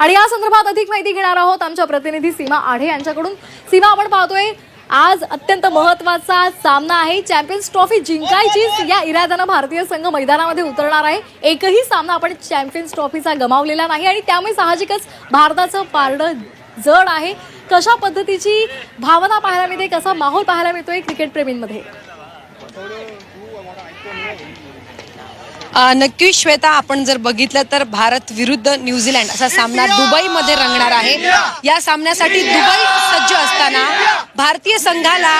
आणि या संदर्भात अधिक माहिती घेणार आहोत आमच्या प्रतिनिधी सीमा आढे यांच्याकडून. सीमा आपण पाहतोय आज अत्यंत महत्त्वाचा सामना आहे. चॅम्पियन्स ट्रॉफी जिंकायचीच या इराद्यानं भारतीय संघ मैदानामध्ये उतरणार आहे. एकही सामना आपण चॅम्पियन्स ट्रॉफीचा गमावलेला नाही आणि त्यामुळे साहजिकच भारताचं पारडं जड आहे. कशा पद्धतीची भावना पाहायला मिळते कसा माहोल पाहायला मिळतोय क्रिकेट प्रेमींमध्ये? नक्की श्वेता आपण जर बघितलं तर भारत विरुद्ध न्यूझीलंड असा सामना दुबईमध्ये रंगणार आहे. या सामन्यासाठी दुबई सज्ज असताना भारतीय संघाला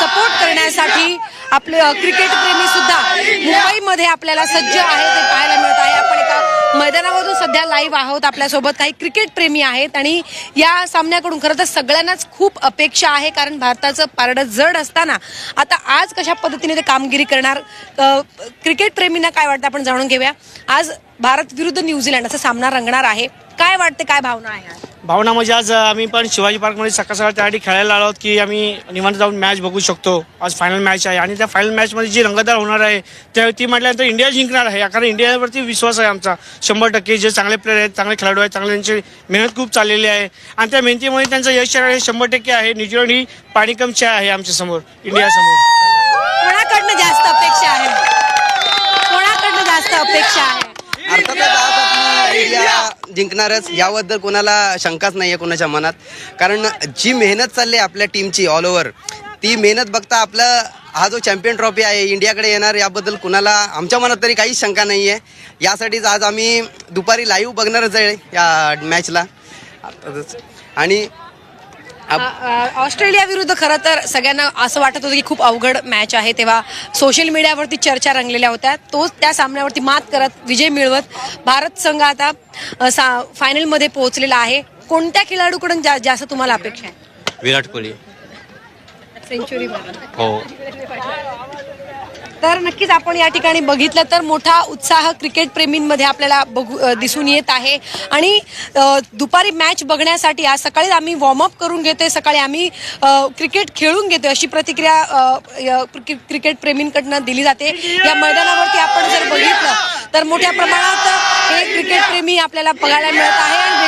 सपोर्ट करण्यासाठी आपले अ, क्रिकेट प्रेमी सुद्धा मुंबईमध्ये आपल्याला सज्ज आहे ते पाहायला मिळत आहे. आपण एका मैदानावरून सध्या लाईव्ह आहोत आपल्यासोबत. काही क्रिकेट प्रेमी आहेत आणि या सामन्याकडून खरं तर सगळ्यांनाच खूप अपेक्षा आहे कारण भारताचं पारडं जड असताना आता आज कशा पद्धतीने ते कामगिरी करणार? क्रिकेट प्रेमींना काय वाटतं आपण जाणून घेऊया. आज भारत विरुद्ध न्यूझीलंड असा सामना रंगणार आहे. काय वाटते काय भावना आहे आज? भावना म्हणजे आज आम्ही पण शिवाजी पार्कमध्ये सकाळ सकाळ त्यासाठी खेळायला आलो आहोत की आम्ही निवांत जाऊन मॅच बघू शकतो. आज फायनल मॅच आहे आणि त्या फायनल मॅचमध्ये जी रंगतदार होणार आहे त्या ती म्हटल्यानंतर इंडिया जिंकणार आहे. कारण इंडियावरती विश्वास आहे आमचा. शंभर टक्के जे चांगले प्लेयर आहेत चांगले खेळाडू आहेत चांगले त्यांची मेहनत खूप चाललेली आहे. आणि त्या मेहनतीमुळे त्यांचं यश हे शंभर टक्के आहे. न्यूझीलंड ही पाणीकमची आहे आमच्यासमोर इंडियासमोर कोणाकडनं जास्त अपेक्षा आहे? कोणाकडनं जास्त अपेक्षा आहे अर्थातच आज आपली इंडिया जिंकणारच याबद्दल कोणाला शंकाच नाही आहे कोणाच्या मनात. कारण जी मेहनत चालली आहे आपल्या टीमची ऑल ओव्हर ती मेहनत बघता आपलं हा जो चॅम्पियन ट्रॉफी आहे इंडियाकडे येणार याबद्दल कुणाला आमच्या मनात तरी काहीच शंका नाही आहे यासाठीच आज आम्ही दुपारी लाईव्ह बघणारच आहे या मॅचला आणि ऑस्ट्रेलिया विरुद्ध खरं तर सगळ्यांना असं वाटत होतं की खूप अवघड मॅच आहे. तेव्हा सोशल मीडियावरती चर्चा रंगलेल्या होत्या. तोच त्या सामन्यावरती मात करत विजय मिळवत भारत संघ आता सा फायनलमध्ये पोहोचलेला आहे. कोणत्या खेळाडूकडून जा, जास्त तुम्हाला अपेक्षा आहे? विराट कोहली. सेंचुरी हो. तर नक्कीच आपण या ठिकाणी बघितलं तर मोठा उत्साह क्रिकेट प्रेमींमध्ये आपल्याला बघू दिसून येत आहे. आणि दुपारी मॅच बघण्यासाठी आज सकाळी आम्ही वॉर्मअप करून घेतोय सकाळी आम्ही क्रिकेट खेळून घेतोय अशी प्रतिक्रिया य- क्रिके- क्रिकेट प्रेमींकडनं दिली जाते. या मैदानावरती आपण जर बघितलं तर मोठ्या प्रमाणात हे क्रिकेट प्रेमी आपल्याला बघायला मिळत आहे. आणि